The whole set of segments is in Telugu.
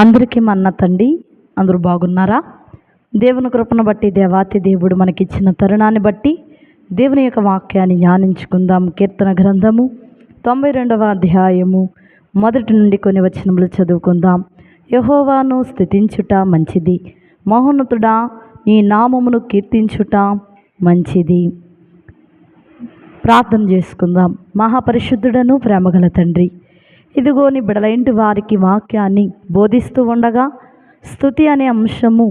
అందరికీ మన్న తండ్రి అందరూ బాగున్నారా? దేవుని కృపను బట్టి దేవాతి దేవుడు మనకిచ్చిన తరుణాన్ని బట్టి దేవుని యొక్క వాక్యాన్ని ధ్యానించుకుందాం. కీర్తన గ్రంథము తొంభై రెండవ అధ్యాయము మొదటి నుండి కొన్ని వచనములు చదువుకుందాం. యహోవాను స్థుతించుట మంచిది మహోన్నతుడా నీ నామమును కీర్తించుట మంచిది. ప్రార్థన చేసుకుందాం. మహాపరిశుద్ధుడను ప్రేమగల తండ్రి ఇదిగో నీ బిడలైంటి వారికి వాక్యాన్ని బోధిస్తూ ఉండగా స్థుతి అనే అంశము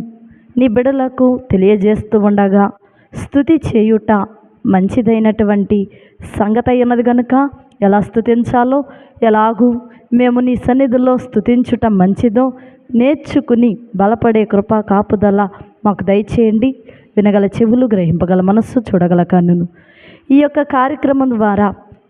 నీ బిడలకు తెలియజేస్తూ ఉండగా స్థుతి చేయుట మంచిదైనటువంటి సంగతి అయి ఉన్నది కనుక ఎలా స్థుతించాలో ఎలాగూ మేము నీ సన్నిధిలో స్థుతించుట మంచిదో నేర్చుకుని బలపడే కృప కాపుదల మాకు దయచేయండి. వినగల చెవులు గ్రహింపగల మనస్సు చూడగల కన్నును. ఈ యొక్క కార్యక్రమం ద్వారా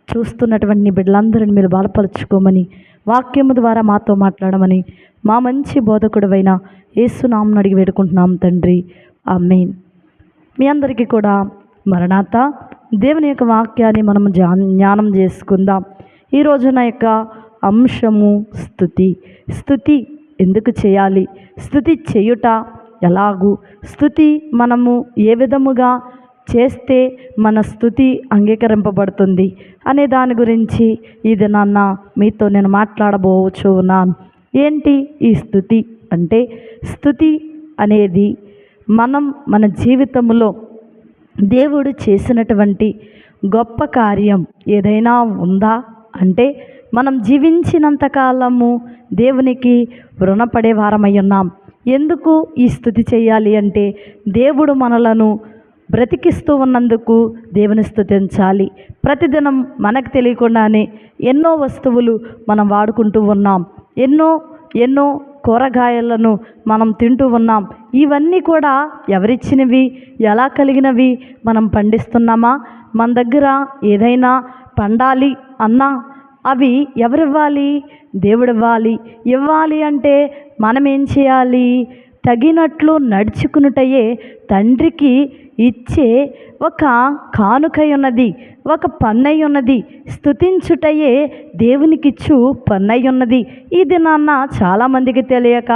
చూస్తున్నటువంటి బిడ్డలందరిని మీరు బలపరుచుకోమని వాక్యము ద్వారా మాతో మాట్లాడమని మా మంచి బోధకుడువైన యేసునామను అడిగి వేడుకుంటున్నాం తండ్రి. ఆమెన్. మీ అందరికీ కూడా మరణాత దేవుని యొక్క వాక్యాన్ని మనం జ్ఞానం చేసుకుందాం. ఈ రోజున యొక్క అంశము స్థుతి. స్థుతి ఎందుకు చేయాలి? స్థుతి చేయుట ఎలాగూ? స్థుతి మనము ఏ విధముగా చేస్తే మన స్థుతి అంగీకరింపబడుతుంది? అనే దాని గురించి ఇది నాన్న మీతో నేను మాట్లాడబోవచ్చు ఉన్నాను ఏంటి ఈ స్థుతి అంటే స్థుతి అనేది మనం మన జీవితంలో దేవుడు చేసినటువంటి గొప్ప కార్యం ఏదైనా ఉందా? అంటే మనం జీవించినంత కాలము దేవునికి రుణపడే వారమై ఉన్నాం. ఎందుకు ఈ స్థుతి చేయాలి అంటే దేవుడు మనలను బ్రతికిస్తూ ఉన్నందుకు దేవుని స్థుతించాలి ప్రతిదినం మనకు తెలియకుండానే ఎన్నో వస్తువులు మనం వాడుకుంటూ ఉన్నాం. ఎన్నో ఎన్నో కూరగాయలను మనం తింటూ ఉన్నాం. ఇవన్నీ కూడా ఎవరిచ్చినవి? ఎలా కలిగినవి? మనం పండిస్తున్నామా? మన దగ్గర ఏదైనా పండాలి అన్నా అవి ఎవరివ్వాలి? దేవుడివ్వాలి. ఇవ్వాలి అంటే మనం ఏం చేయాలి? తగినట్లు నడుచుకునుటయే తండ్రికి ఇచ్చే ఒక కానుకై ఉన్నది ఒక పన్నై ఉన్నది స్థుతించుటయే దేవునికిచ్చు పన్నై ఉన్నది ఇది నాన్న చాలామందికి తెలియక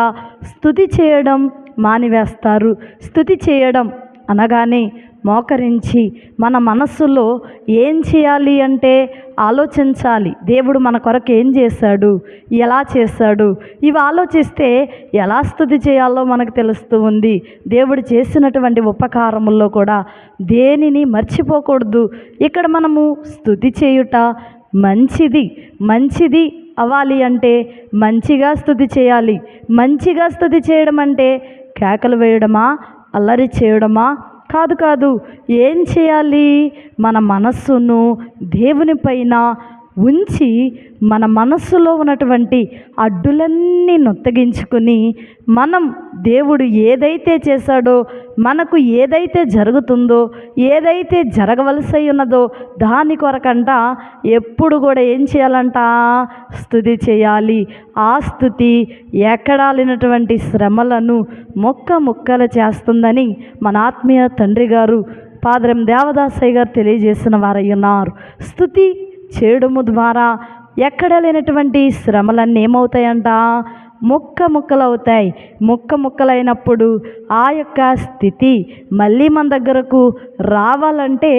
స్థుతి చేయడం మానివేస్తారు. స్థుతి చేయడం అనగానే మోకరించి మన మనస్సులో ఏం చేయాలి అంటే ఆలోచించాలి. దేవుడు మన కొరకు ఏం చేశాడు? ఎలా చేశాడు? ఇవి ఆలోచిస్తే ఎలా స్థుతి చేయాలో మనకు తెలుస్తూ ఉంది. దేవుడు చేసినటువంటి ఉపకారముల్లో కూడా దేనిని మర్చిపోకూడదు. ఇక్కడ మనము స్థుతి చేయుట మంచిది. మంచిది అవ్వాలి అంటే మంచిగా స్థుతి చేయాలి. మంచిగా స్థుతి చేయడం అంటే కేకలు వేయడమా? అల్లరి చేయడమా? కాదు కాదు ఏం చేయాలి? మన మనస్సును దేవుని పైన ఉంచి మన మనస్సులో ఉన్నటువంటి అడ్డులన్నీ నొత్తగించుకుని మనం దేవుడు ఏదైతే చేశాడో మనకు ఏదైతే జరుగుతుందో ఏదైతే జరగవలసి ఉన్నదో దాని కొరకంట ఎప్పుడు కూడా ఏం చేయాలంట? స్థుతి చేయాలి. ఆ స్థుతి ఎక్కడాలినటువంటి శ్రమలను మొక్క ముక్కలు చేస్తుందని మన ఆత్మీయ తండ్రి గారు పాదరం దేవదాసయ్య గారు తెలియజేసిన వారై ఉన్నారు. స్థుతి చేయడము ద్వారా ఎక్కడ లేనటువంటి శ్రమలన్నీ ఏమవుతాయంట? ముక్క ముక్కలు అవుతాయి ముక్క ముక్కలైనప్పుడు ఆ యొక్క స్థితి మళ్ళీ మన దగ్గరకు రావాలంటే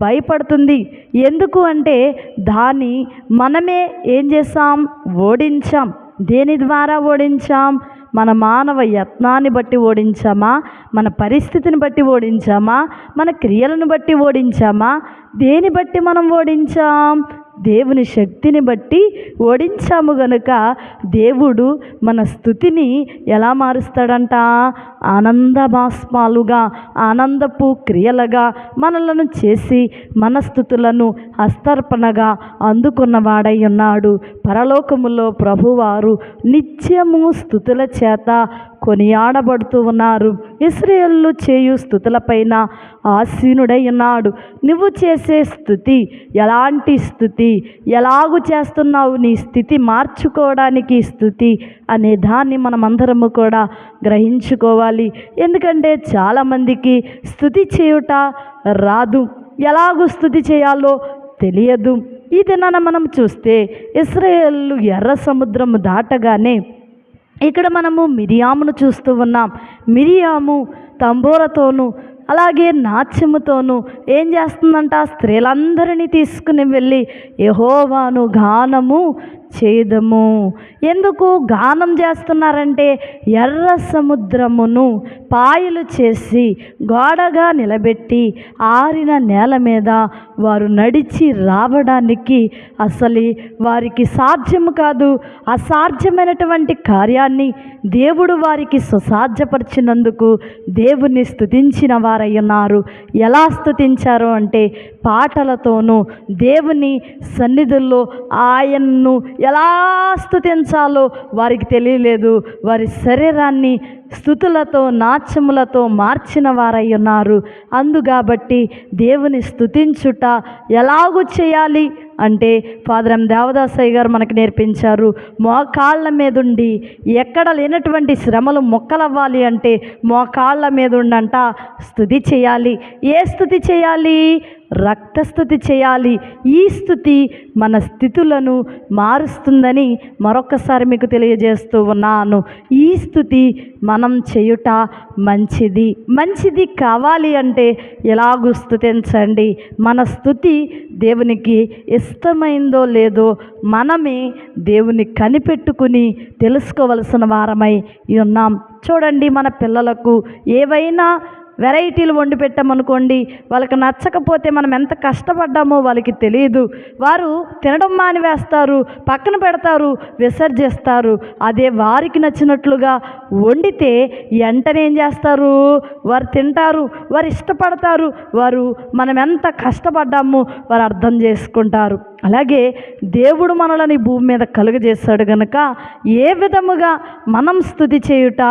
భయపడుతుంది. ఎందుకు అంటే దాన్ని మనమే ఏం చేసాం ఓడించాం. దేని ద్వారా ఓడించాం? మన మానవ యత్నాన్ని బట్టి ఓడించామా? మన పరిస్థితిని బట్టి ఓడించామా? మన క్రియలను బట్టి ఓడించామా? దేని బట్టి మనం ఓడించాం? దేవుని శక్తిని బట్టి ఓడించాము గనుక దేవుడు మన స్థుతిని ఎలా మారుస్తాడంట? ఆనందభాస్మాలుగా ఆనందపు క్రియలుగా మనలను చేసి మన స్థుతులను హస్తర్పణగా అందుకున్నవాడై ఉన్నాడు. పరలోకములో ప్రభువారు నిత్యము స్థుతుల చేత కొనియాడబడుతూ ఉన్నారు. ఇస్రాయేళ్ళు చేయు స్థుతులపైన ఆసీనుడై ఉన్నాడు. నువ్వు చేసే స్థుతి ఎలాంటి స్థుతి ఎలాగు చేస్తున్నావు నీ స్థితి మార్చుకోవడానికి స్థుతి అనే దాన్ని మనమందరము కూడా గ్రహించుకోవాలి. ఎందుకంటే చాలామందికి స్థుతి చేయుట రాదు. ఎలాగూ స్థుతి చేయాలో తెలియదు. ఈ దినాన మనం చూస్తే ఇస్రాయేళ్ళు ఎర్ర సముద్రము దాటగానే ఇక్కడ మనము మిరియామును చూస్తూ ఉన్నాం. మిరియాము తంబూరతోనూ అలాగే నాట్యముతోనూ ఏం చేస్తుందంట? స్త్రీలందరినీ తీసుకుని వెళ్ళి యహోవాను గానము చేదము ఎందుకు గానం చేస్తున్నారంటే ఎర్ర సముద్రమును పాయలు చేసి గోడగా నిలబెట్టి ఆరిన నేల మీద వారు నడిచి రావడానికి అసలు వారికి సాధ్యము కాదు. అసాధ్యమైనటువంటి కార్యాన్ని దేవుడు వారికి సుసాధ్యపరిచినందుకు దేవుని స్థుతించిన వారై ఉన్నారు. ఎలా స్థుతించారు అంటే పాటలతోనూ దేవుని సన్నిధుల్లో ఆయన్ను ఎలా స్థుతించాలో వారికి తెలియలేదు. వారి శరీరాన్ని స్థుతులతో నాట్యములతో మార్చిన వారై ఉన్నారు. అందుగాబట్టి దేవుని స్థుతించుట ఎలాగూ చేయాలి? అంటే ఫాదర్ ఎం దేవదాసయ్య గారు మనకు నేర్పించారు మోకాళ్ళ మీదుండి ఎక్కడ లేనటువంటి శ్రమలు మొక్కలవ్వాలి అంటే మోకాళ్ళ మీద ఉండంట స్థుతి చేయాలి. ఏ స్థుతి చేయాలి? రక్తస్థుతి చేయాలి. ఈ స్థుతి మన స్థితులను మారుస్తుందని మరొకసారి మీకు తెలియజేస్తూ ఉన్నాను. ఈ స్థుతి మన చేయుట మంచిది. మంచిది కావాలి అంటే ఎలాగూ స్థుతించండి మన స్థుతి దేవునికి ఇష్టమైందో లేదో మనమే దేవుని కనిపెట్టుకుని తెలుసుకోవలసిన వారమై ఉన్నాం. చూడండి మన పిల్లలకు ఏవైనా వెరైటీలు వండి పెట్టామనుకోండి వాళ్ళకి నచ్చకపోతే మనం ఎంత కష్టపడ్డామో వాళ్ళకి తెలియదు వారు తినడం మానివేస్తారు పక్కన పెడతారు విసర్జిస్తారు. అదే వారికి నచ్చినట్లుగా వండితే వెంటనే ఏం చేస్తారు? వారు తింటారు వారు ఇష్టపడతారు వారు మనం ఎంత కష్టపడ్డామో వారు అర్థం చేసుకుంటారు. అలాగే దేవుడు మనలని భూమి మీద కలుగజేశాడు గనుక ఏ విధముగా మనం స్థుతి చేయుట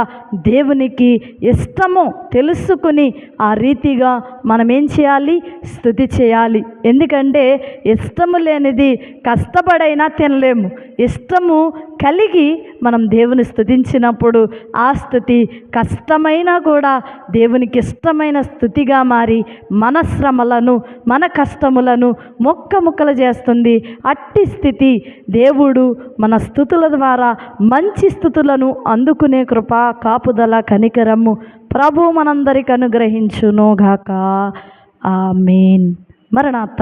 దేవునికి ఇష్టమో తెలుసుకుని ఆ రీతిగా మనం ఏం చేయాలి? స్థుతి చేయాలి. ఎందుకంటే ఇష్టము లేనిది కష్టపడైనా తినలేము. ఇష్టము కలిగి మనం దేవుని స్థుతించినప్పుడు ఆ స్థుతి కష్టమైనా కూడా దేవునికి ఇష్టమైన స్థుతిగా మారి మన శ్రమలను మన కష్టములను మొక్క ముక్కలు చేస్తుంది. అట్టి స్థితి దేవుడు మన స్థుతుల ద్వారా మంచి స్థుతులను అందుకునే కృప కాపుదల కనికరము ప్రభు మనందరికి అనుగ్రహించును గాక మెయిన్ మరణాత